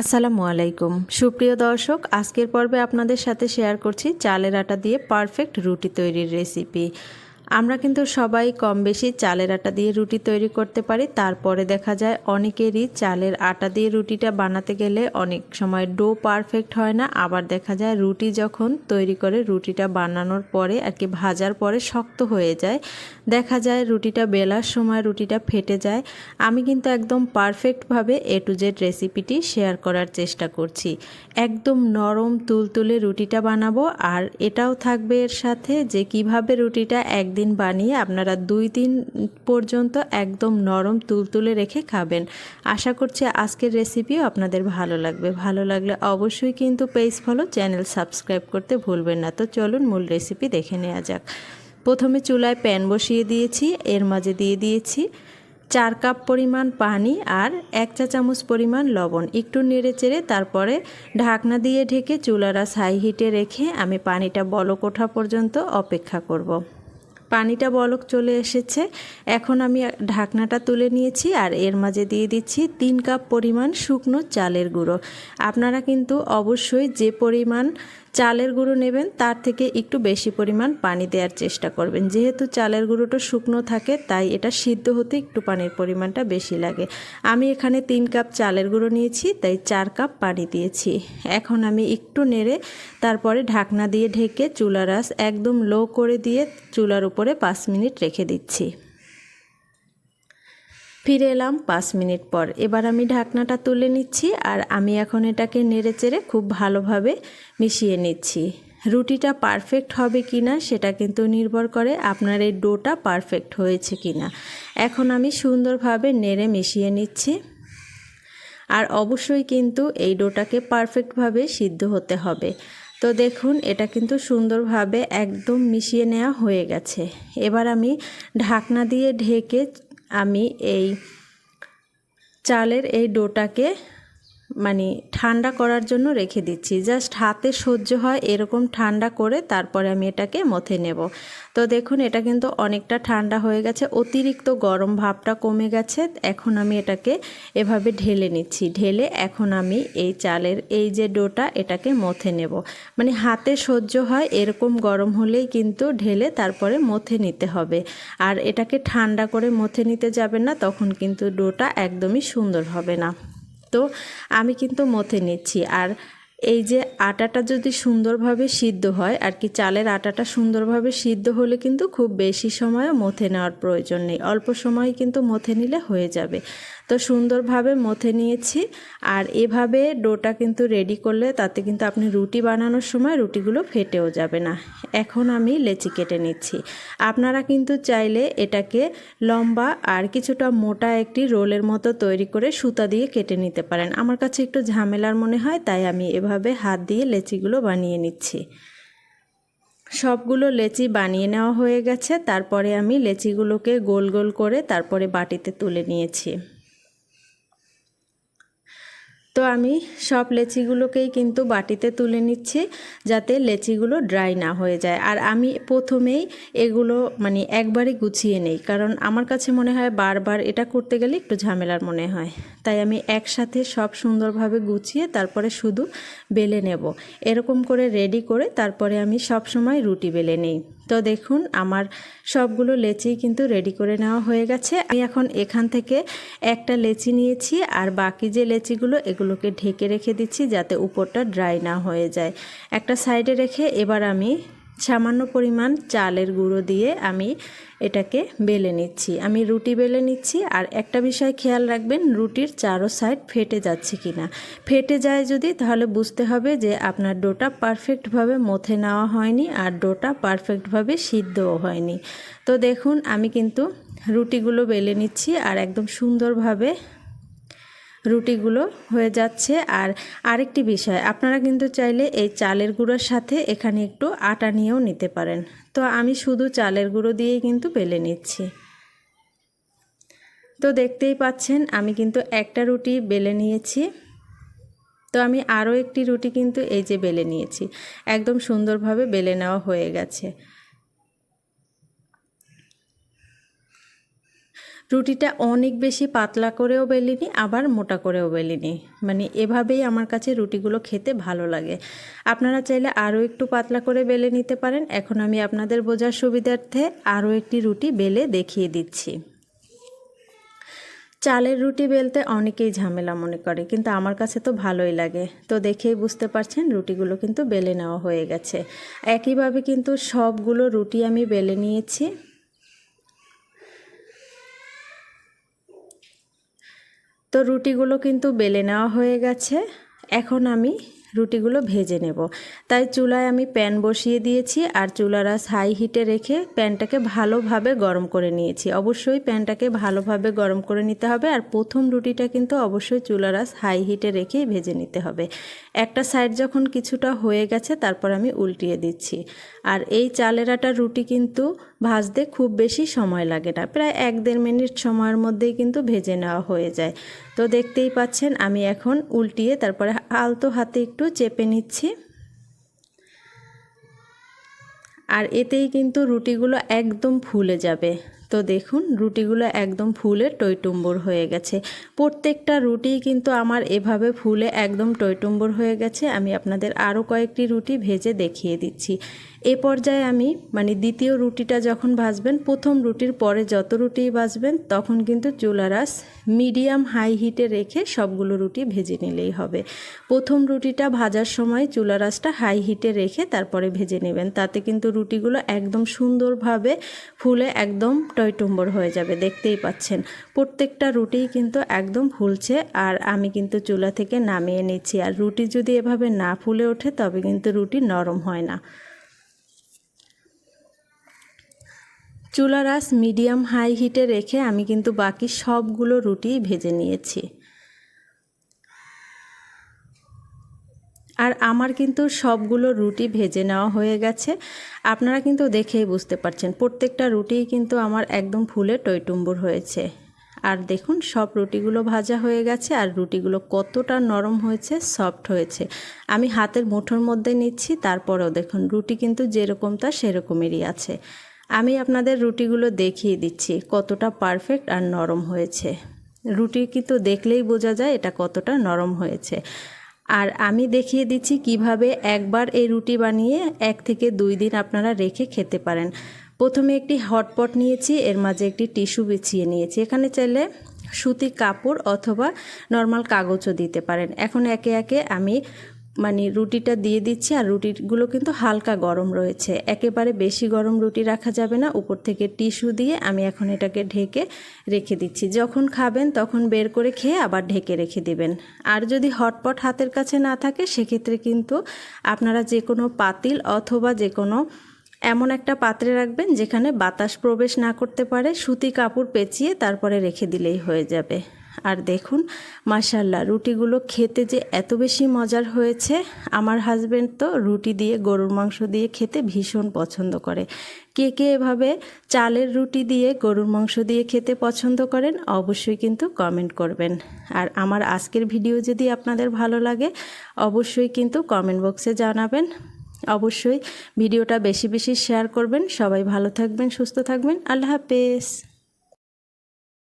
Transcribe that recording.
আসসালামু আলাইকুম। সুপ্রিয় দর্শক, আজকের পর্বে আপনাদের সাথে শেয়ার করছি চালের আটা দিয়ে পারফেক্ট রুটি তৈরির রেসিপি। আমরা কিন্তু সবাই কম বেশি চালের আটা দিয়ে রুটি তৈরি করতে পারি। তারপরে দেখা যায় অনেকেরই চালের আটা দিয়ে রুটিটা বানাতে গেলে অনেক সময় ডো পারফেক্ট হয় না। আবার দেখা যায় রুটি যখন তৈরি করে রুটিটা বানানোর পরে আর কি ভাজার পরে শক্ত হয়ে যায়। দেখা যায় রুটিটা বেলার সময় রুটিটা ফেটে যায়। আমি কিন্তু একদম পারফেক্টভাবে এ টু জেড রেসিপিটি শেয়ার করার চেষ্টা করছি। একদম নরম তুলতুলে রুটিটা বানাবো। আর এটাও থাকবে এর সাথে যে কীভাবে রুটিটা একদিন বানিয়ে আপনারা দুই দিন পর্যন্ত একদম নরম তুলতুলে রেখে খাবেন। আশা করছি আজকের রেসিপিও আপনাদের ভালো লাগবে। ভালো লাগলে অবশ্যই কিন্তু পেজ ফলো, চ্যানেল সাবস্ক্রাইব করতে ভুলবেন না। তো চলুন মূল রেসিপি দেখে নেওয়া যাক। প্রথমে চুলায় প্যান বসিয়ে দিয়েছি। এর মাঝে দিয়ে দিয়েছি চার কাপ পরিমাণ পানি আর এক চা চামচ পরিমাণ লবণ। একটু নেড়ে চেড়ে তারপরে ঢাকনা দিয়ে ঢেকে চুলারা হাই হিটে রেখে আমি পানিটা বলক ওঠা পর্যন্ত অপেক্ষা করব। পানিটা বলক চলে এসেছে। এখন আমি ঢাকনাটা তুলে নিয়েছি আর এর মাঝে দিয়ে দিচ্ছি তিন কাপ পরিমাণ শুকনো চালের গুঁড়ো। আপনারা কিন্তু অবশ্যই যে পরিমাণ চালের গুঁড়ো নেবেন, তার থেকে একটু বেশি পরিমাণ পানি দেওয়ার চেষ্টা করবেন। যেহেতু চালের গুঁড়োটা শুকনো থাকে, তাই এটা সিদ্ধ হতে একটু পানির পরিমাণটা বেশি লাগে। আমি এখানে তিন কাপ চালের গুঁড়ো নিয়েছি, তাই চার কাপ পানি দিয়েছি। এখন আমি একটু নেড়ে তারপরে ঢাকনা দিয়ে ঢেকে চুলার আঁচ একদম লো করে দিয়ে চুলার উপরে পাঁচ মিনিট রেখে দিচ্ছি। ফিরে এলাম পাঁচ মিনিট পর। এবার আমি ঢাকনাটা তুলে নিচ্ছি আর আমি এখন এটাকে নেড়ে চেড়ে খুব ভালোভাবে মিশিয়ে নিচ্ছি। রুটিটা পারফেক্ট হবে কি না সেটা কিন্তু নির্ভর করে আপনার এই ডোটা পারফেক্ট হয়েছে কি না এখন আমি সুন্দরভাবে নেড়ে মিশিয়ে নিচ্ছি। আর অবশ্যই কিন্তু এই ডোটাকে পারফেক্টভাবে সিদ্ধ হতে হবে। তো দেখুন, এটা কিন্তু সুন্দরভাবে একদম মিশিয়ে নেওয়া হয়ে গেছে। এবার আমি ঢাকনা দিয়ে ঢেকে আমি এই চালের এই ডোটাকে মানে ঠান্ডা করার জন্য রেখে দিচ্ছি। জাস্ট হাতে সহ্য হয় এরকম ঠান্ডা করে তারপরে আমি এটাকে মথে নেব। তো দেখুন, এটা কিন্তু অনেকটা ঠান্ডা হয়ে গেছে। অতিরিক্ত গরম ভাবটা কমে গেছে। এখন আমি এটাকে এভাবে ঢেলে নিচ্ছি। ঢেলে এখন আমি এই চালের এই যে ডোটা, এটাকে মথে নেব। মানে হাতে সহ্য হয় এরকম গরম হলেই কিন্তু ঢেলে তারপরে মথে নিতে হবে। আর এটাকে ঠান্ডা করে মথে নিতে যাবেন না, তখন কিন্তু ডোটা একদমই সুন্দর হবে না। তো আমি কিন্তু মথে নিচ্ছি। আর এই যে আটাটা যদি সুন্দরভাবে সিদ্ধ হয়, আর কি চালের আটাটা সুন্দরভাবে সিদ্ধ হলে কিন্তু খুব বেশি সময়ও মথে নেওয়ার প্রয়োজন নেই। অল্প সময় কিন্তু মথে নিলে হয়ে যাবে। তো সুন্দরভাবে মথে নিয়েছি। আর এভাবে ডোটা কিন্তু রেডি করলে তাতে কিন্তু আপনি রুটি বানানোর সময় রুটিগুলো ফেটেও যাবে না। এখন আমি লেচি কেটে নিচ্ছি। আপনারা কিন্তু চাইলে এটাকে লম্বা আর কিছুটা মোটা একটি রোলের মতো তৈরি করে সুতা দিয়ে কেটে নিতে পারেন। আমার কাছে একটু ঝামেলার মনে হয়, তাই আমি এভাবে হাত দিয়ে লেচিগুলো বানিয়ে নিচ্ছি। সবগুলো লেচি বানিয়ে নেওয়া হয়ে গেছে। তারপরে আমি লেচিগুলোকে গোল গোল করে তারপরে বাটিতে তুলে নিয়েছি। তো আমি সব লেচিগুলোকেই কিন্তু বাটিতে তুলে নিচ্ছি যাতে লেচিগুলো ড্রাই না হয়ে যায়। আর আমি প্রথমেই এগুলো মানে একবারে গুছিয়ে নেই, কারণ আমার কাছে মনে হয় বারবার এটা করতে গেলে একটু ঝামেলার মনে হয়। তাই আমি একসাথে সব সুন্দরভাবে গুছিয়ে তারপরে শুধু বেলে নেব। এরকম করে রেডি করে তারপরে আমি সব সময় রুটি বেলে নেই। তো দেখুন, আমার সবগুলো লেচি কিন্তু রেডি করে নেওয়া হয়ে গেছে। আমি এখন এখান থেকে একটা লেচি নিয়েছি আর বাকি যে লেচিগুলো, এগুলোকে ঢেকে রেখে দিচ্ছি যাতে উপরটা ড্রাই না হয়ে যায়। একটা সাইডে রেখে এবার আমি সামান্য পরিমাণ চালের গুঁড়ো দিয়ে আমি এটাকে বেলে নিচ্ছি। আমি রুটি বেলে নিচ্ছি আর একটা বিষয় খেয়াল রাখবেন, রুটির চারো সাইড ফেটে যাচ্ছে কি না ফেটে যায় যদি, তাহলে বুঝতে হবে যে আপনার ডোটা পারফেক্টভাবে মথে নেওয়া হয়নি আর ডোটা পারফেক্টভাবে সিদ্ধও হয়নি। তো দেখুন, আমি কিন্তু রুটিগুলো বেলে নিচ্ছি আর একদম সুন্দরভাবে রুটিগুলো হয়ে যাচ্ছে। আর আরেকটি বিষয়, আপনারা কিন্তু চাইলে এই চালের গুঁড়োর সাথে এখানে একটু আটা নিয়েও নিতে পারেন। তো আমি শুধু চালের গুঁড়ো দিয়েই কিন্তু বেলে নিচ্ছি। তো দেখতেই পাচ্ছেন, আমি কিন্তু একটা রুটি বেলে নিয়েছি। তো আমি আরও একটি রুটি কিন্তু এই যে বেলে নিয়েছি। একদম সুন্দরভাবে বেলে নেওয়া হয়ে গেছে। রুটিটা অনেক বেশি পাতলা করেও বেলিনি, আবার মোটা করেও বেলিনি। মানে এভাবেই আমার কাছে রুটিগুলো খেতে ভালো লাগে। আপনারা চাইলে আরও একটু পাতলা করে বেলে নিতে পারেন। এখন আমি আপনাদের বোঝার সুবিধার্থে আরও একটি রুটি বেলে দেখিয়ে দিচ্ছি। চালের রুটি বেলতে অনেকেই ঝামেলা মনে করে, কিন্তু আমার কাছে তো ভালোই লাগে। তো দেখেই বুঝতে পারছেন, রুটিগুলো কিন্তু বেলে নেওয়া হয়ে গেছে। একইভাবে কিন্তু সবগুলো রুটি আমি বেলে নিয়েছি। তো রুটিগুলো কিন্তু বেলে নেওয়া হয়ে গেছে। এখন আমি রুটিগুলো ভেজে নেব। তাই চুলায় আমি প্যান বসিয়ে দিয়েছি আর চুলারাস হাই হিটে রেখে প্যানটাকে ভালোভাবে গরম করে নিয়েছি। অবশ্যই প্যানটাকে ভালোভাবে গরম করে নিতে হবে আর প্রথম রুটিটা কিন্তু অবশ্যই চুলারাস হাই হিটে রেখেই ভেজে নিতে হবে। একটা সাইড যখন কিছুটা হয়ে গেছে তারপর আমি উল্টিয়ে দিচ্ছি। আর এই চালের আটার রুটি কিন্তু ভাজতে খুব বেশি সময় লাগে না। প্রায় এক দেড় মিনিট সময়ের মধ্যেই কিন্তু ভেজে নেওয়া হয়ে যায়। তো দেখতেই পাচ্ছেন, আমি এখন উল্টিয়ে তারপরে আলতো হাতে একটু চেপে নিচ্ছি। আর এতেই কিন্তু রুটিগুলো একদম ফুলে যাবে। তো দেখুন, রুটিগুলো একদম ফুলে টইটুম্বর হয়ে গেছে। প্রত্যেকটা রুটি কিন্তু আমার এভাবে ফুলে একদম টইটুম্বর হয়ে গেছে। আমি আপনাদের আরও কয়েকটি রুটি ভেজে দেখিয়ে দিচ্ছি। এ পর্যায়ে আমি মানে দ্বিতীয় রুটিটা যখন ভাজবেন, প্রথম রুটির পরে যত রুটি ভাজবেন, তখন কিন্তু চুলারাস মিডিয়াম হাই হিটে রেখে সবগুলো রুটি ভেজে নিলেই হবে। প্রথম রুটিটা ভাজার সময় চুলারাসটা হাই হিটে রেখে তারপরে ভেজে নেবেন। তাতে কিন্তু রুটিগুলো একদম সুন্দরভাবে ফুলে একদম টয়টুম্বর হয়ে যাবে, দেখতেই পাচ্ছেন। প্রত্যেকটা রুটি কিন্তু একদম ফুলছে আর আমি কিন্তু চুলা থেকে নামিয়ে নিচ্ছি। আর রুটি যদি এভাবে না ফুলে ওঠে, তবে কিন্তু রুটি নরম হয় না। চুলার আস মিডিয়াম হাই হিটে রেখে আমি কিন্তু বাকি সবগুলো রুটি ভেজে নিয়েছি। আর আমার কিন্তু সবগুলো রুটি ভেজে নেওয়া হয়ে গেছে। আপনারা কিন্তু দেখেই বুঝতে পারছেন, প্রত্যেকটা রুটিই কিন্তু আমার একদম ফুলে টইটুম্বুর হয়েছে। আর দেখুন, সব রুটিগুলো ভাজা হয়ে গেছে আর রুটিগুলো কতটা নরম হয়েছে, সফট হয়েছে। আমি হাতের মুঠোর মধ্যে নিচ্ছি, তারপরেও দেখুন, রুটি কিন্তু যেরকম তা সেরকমেরই আছে। আমি আপনাদের রুটিগুলো দেখিয়ে দিচ্ছি, কতটা পারফেক্ট আর নরম হয়েছে। রুটি কিন্তু দেখলেই বোঝা যায় এটা কতটা নরম হয়েছে। আর আমি দেখিয়ে দিচ্ছি কীভাবে একবার এই রুটি বানিয়ে এক থেকে দুই দিন আপনারা রেখে খেতে পারেন। প্রথমে একটি হটপট নিয়েছি, এর মাঝে একটি টিস্যু বিছিয়ে নিয়েছি। এখানে চাইলে সুতি কাপড় অথবা নর্মাল কাগজও দিতে পারেন। এখন একে একে আমি মানে রুটিটা দিয়ে দিচ্ছি আর রুটিগুলো কিন্তু হালকা গরম রয়েছে। একেবারে বেশি গরম রুটি রাখা যাবে না। উপর থেকে টিস্যু দিয়ে আমি এখন এটাকে ঢেকে রেখে দিচ্ছি। যখন খাবেন তখন বের করে খেয়ে আবার ঢেকে রেখে দিবেন। আর যদি হটপট হাতের কাছে না থাকে, সেক্ষেত্রে কিন্তু আপনারা যে কোনো পাতিল অথবা যে কোনো এমন একটা পাত্রে রাখবেন যেখানে বাতাস প্রবেশ না করতে পারে, সুতি কাপড় পেঁচিয়ে তারপরে রেখে দিলেই হয়ে যাবে। আর দেখুন মাসাল্লাহ রুটিগুলো খেতে যে এত বেশি মজার হয়েছে। আমার হাজব্যান্ড তো রুটি দিয়ে, গরুর মাংস দিয়ে খেতে ভীষণ পছন্দ করে। কে কে এভাবে চালের রুটি দিয়ে, গরুর মাংস দিয়ে খেতে পছন্দ করেন, অবশ্যই কিন্তু কমেন্ট করবেন। আর আমার আজকের ভিডিও যদি আপনাদের ভালো লাগে, অবশ্যই কিন্তু কমেন্ট বক্সে জানাবেন। অবশ্যই ভিডিওটা বেশি বেশি শেয়ার করবেন। সবাই ভালো থাকবেন, সুস্থ থাকবেন। আল্লাহ হাফেজ।